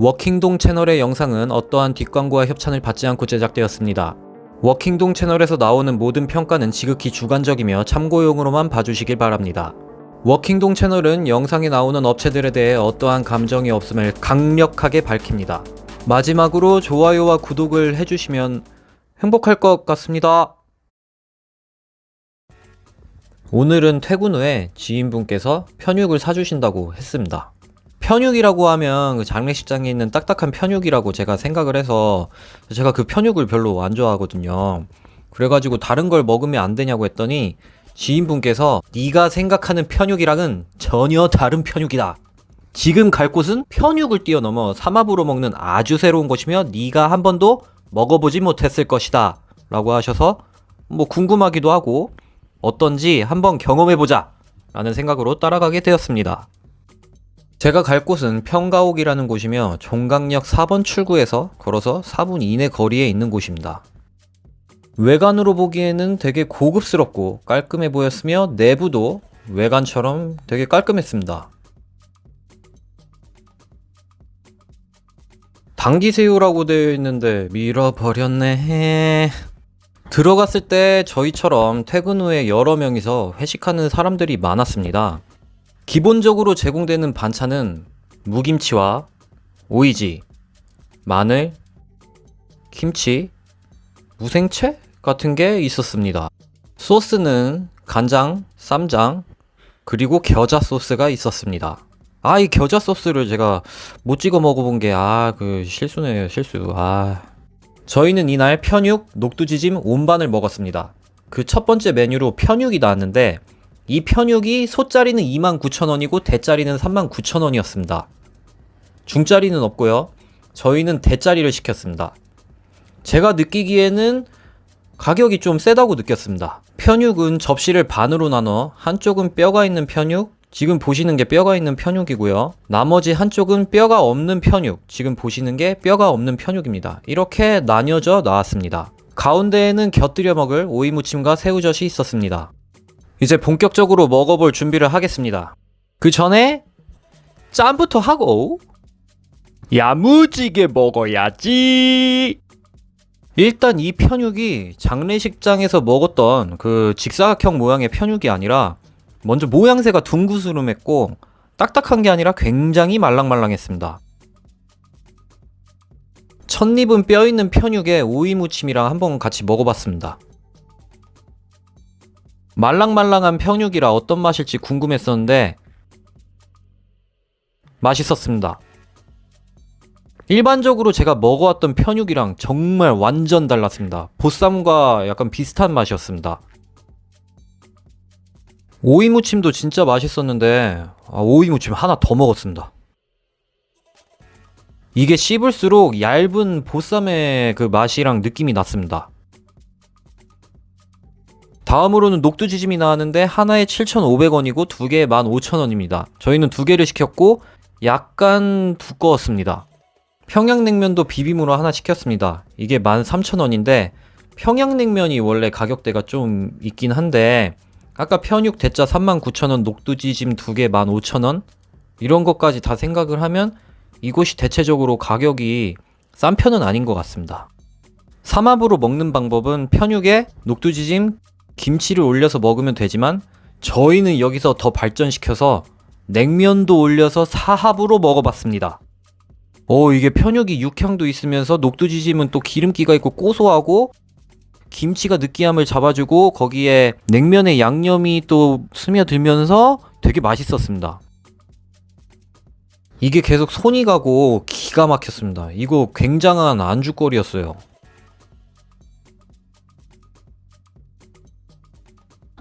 워킹동 채널의 영상은 어떠한 뒷광고와 협찬을 받지 않고 제작되었습니다. 워킹동 채널에서 나오는 모든 평가는 지극히 주관적이며 참고용으로만 봐주시길 바랍니다. 워킹동 채널은 영상에 나오는 업체들에 대해 어떠한 감정이 없음을 강력하게 밝힙니다. 마지막으로 좋아요와 구독을 해주시면 행복할 것 같습니다. 오늘은 퇴근 후에 지인분께서 편육을 사주신다고 했습니다. 편육이라고 하면 그 장례식장에 있는 딱딱한 편육이라고 제가 생각을 해서 제가 그 편육을 별로 안 좋아하거든요. 그래가지고 다른 걸 먹으면 안 되냐고 했더니 지인분께서 네가 생각하는 편육이랑은 전혀 다른 편육이다. 지금 갈 곳은 편육을 뛰어넘어 삼합으로 먹는 아주 새로운 곳이며 네가 한 번도 먹어보지 못했을 것이다. 라고 하셔서 뭐 궁금하기도 하고 어떤지 한번 경험해보자. 라는 생각으로 따라가게 되었습니다. 제가 갈 곳은 평가옥이라는 곳이며 종강역 4번 출구에서 걸어서 4분 이내 거리에 있는 곳입니다. 외관으로 보기에는 되게 고급스럽고 깔끔해 보였으며 내부도 외관처럼 되게 깔끔했습니다. 당기새우라고 되어 있는데 밀어버렸네. 들어갔을 때 저희처럼 퇴근 후에 여러 명이서 회식하는 사람들이 많았습니다. 기본적으로 제공되는 반찬은 무김치와 오이지, 마늘, 김치, 무생채 같은 게 있었습니다. 소스는 간장, 쌈장, 그리고 겨자 소스가 있었습니다. 아, 이 겨자 소스를 제가 못 찍어 먹어본 게, 아, 그 실수네요, 실수. 아. 저희는 이날 편육, 녹두지짐 온반을 먹었습니다. 그 첫 번째 메뉴로 편육이 나왔는데, 이 편육이 소짜리는 29,000원이고 대짜리는 39,000원이었습니다. 중짜리는 없고요. 저희는 대짜리를 시켰습니다. 제가 느끼기에는 가격이 좀 세다고 느꼈습니다. 편육은 접시를 반으로 나눠 한쪽은 뼈가 있는 편육, 지금 보시는 게 뼈가 있는 편육이고요. 나머지 한쪽은 뼈가 없는 편육, 지금 보시는 게 뼈가 없는 편육입니다. 이렇게 나뉘어져 나왔습니다. 가운데에는 곁들여 먹을 오이무침과 새우젓이 있었습니다. 이제 본격적으로 먹어볼 준비를 하겠습니다. 그 전에 짬부터 하고 야무지게 먹어야지. 일단 이 편육이 장례식장에서 먹었던 그 직사각형 모양의 편육이 아니라 먼저 모양새가 둥구스름했고 딱딱한 게 아니라 굉장히 말랑말랑했습니다. 첫입은 뼈 있는 편육에 오이 무침이랑 한번 같이 먹어봤습니다. 말랑말랑한 편육이라 어떤 맛일지 궁금했었는데 맛있었습니다. 일반적으로 제가 먹어왔던 편육이랑 정말 완전 달랐습니다. 보쌈과 약간 비슷한 맛이었습니다. 오이무침도 진짜 맛있었는데 아, 오이무침 하나 더 먹었습니다. 이게 씹을수록 얇은 보쌈의 그 맛이랑 느낌이 났습니다. 다음으로는 녹두지짐이 나왔는데 하나에 7,500원이고 두 개에 15,000원입니다. 저희는 두 개를 시켰고 약간 두꺼웠습니다. 평양냉면도 비빔으로 하나 시켰습니다. 이게 13,000원인데 평양냉면이 원래 가격대가 좀 있긴 한데 아까 편육 대짜 39,000원, 녹두지짐 두 개 15,000원 이런 것까지 다 생각을 하면 이곳이 대체적으로 가격이 싼 편은 아닌 것 같습니다. 삼합으로 먹는 방법은 편육에 녹두지짐, 김치를 올려서 먹으면 되지만 저희는 여기서 더 발전시켜서 냉면도 올려서 사합으로 먹어봤습니다. 오 이게 편육이 육향도 있으면서 녹두지짐은 또 기름기가 있고 고소하고 김치가 느끼함을 잡아주고 거기에 냉면의 양념이 또 스며들면서 되게 맛있었습니다. 이게 계속 손이 가고 기가 막혔습니다. 이거 굉장한 안주거리였어요.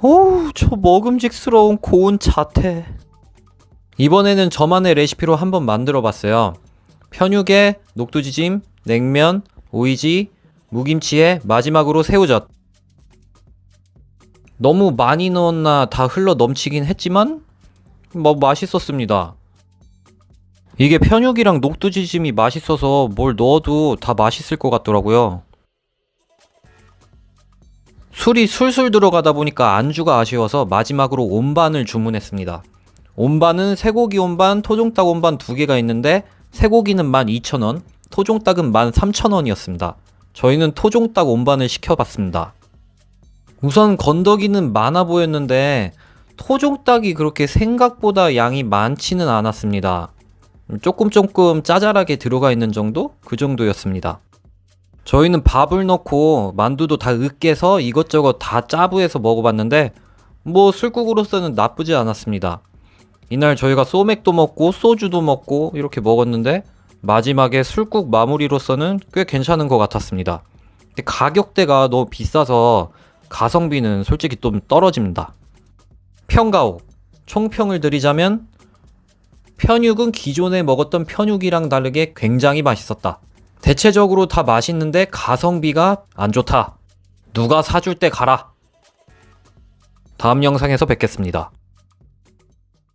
오우, 저 먹음직스러운 고운 자태. 이번에는 저만의 레시피로 한번 만들어 봤어요. 편육에 녹두지짐, 냉면, 오이지, 무김치에 마지막으로 새우젓. 너무 많이 넣었나 다 흘러 넘치긴 했지만 뭐 맛있었습니다. 이게 편육이랑 녹두지짐이 맛있어서 뭘 넣어도 다 맛있을 것 같더라고요. 술이 술술 들어가다 보니까 안주가 아쉬워서 마지막으로 온반을 주문했습니다. 온반은 쇠고기 온반, 토종닭 온반 두 개가 있는데 쇠고기는 12,000원, 토종닭은 13,000원이었습니다. 저희는 토종닭 온반을 시켜봤습니다. 우선 건더기는 많아 보였는데 토종닭이 그렇게 생각보다 양이 많지는 않았습니다. 조금 조금 짜잘하게 들어가 있는 정도? 그 정도였습니다. 저희는 밥을 넣고 만두도 다 으깨서 이것저것 다 짜부해서 먹어봤는데 뭐 술국으로서는 나쁘지 않았습니다. 이날 저희가 소맥도 먹고 소주도 먹고 이렇게 먹었는데 마지막에 술국 마무리로서는 꽤 괜찮은 것 같았습니다. 근데 가격대가 너무 비싸서 가성비는 솔직히 좀 떨어집니다. 평가옥 총평을 드리자면 편육은 기존에 먹었던 편육이랑 다르게 굉장히 맛있었다. 대체적으로 다 맛있는데 가성비가 안 좋다. 누가 사줄 때 가라. 다음 영상에서 뵙겠습니다.